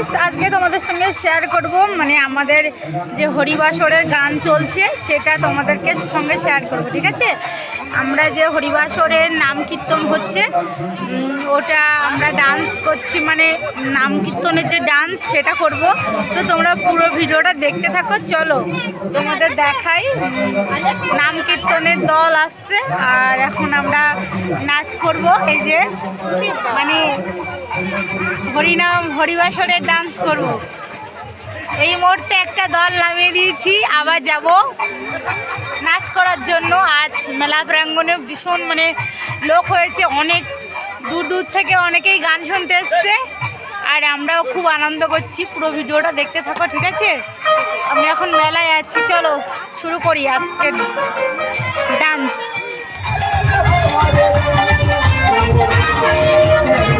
Guys আজকে তোমাদের সঙ্গে শেয়ার করব। মানে আমাদের যে হরিবাসরের গান চলছে, সেটা তোমাদেরকে সঙ্গে শেয়ার করব, ঠিক আছে? আমরা যে হরিবাসরের নাম কীর্তন হচ্ছে ওটা আমরা ডান্স করছি মানে নাম কীর্তনের যে ডান্স সেটা করব। তো তোমরা পুরো ভিডিওটা দেখতে থাকো, চলো। তোমাদের দেখাই নাম কীর্তনের দল আসছে, আর এখন আমরা নাচ করব, এই যে মানে হরিনাম হরিবাসরের ডান্স করব। এই মুহূর্তে একটা দল নামিয়ে দিয়েছি, আবার যাব নাচ করার জন্য। আজ মেলা প্রাঙ্গণে ভীষণ মানে লোক হয়েছে, অনেক দূর দূর থেকে অনেকেই গান শুনতে এসছে। আর আমরাও খুব আনন্দ করছি, পুরো ভিডিওটা দেখতে থাকো, ঠিক আছে? আমি এখন মেলায় আছি, চলো শুরু করি আজকের dance Thank you.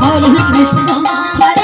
Hare Krishna, Hare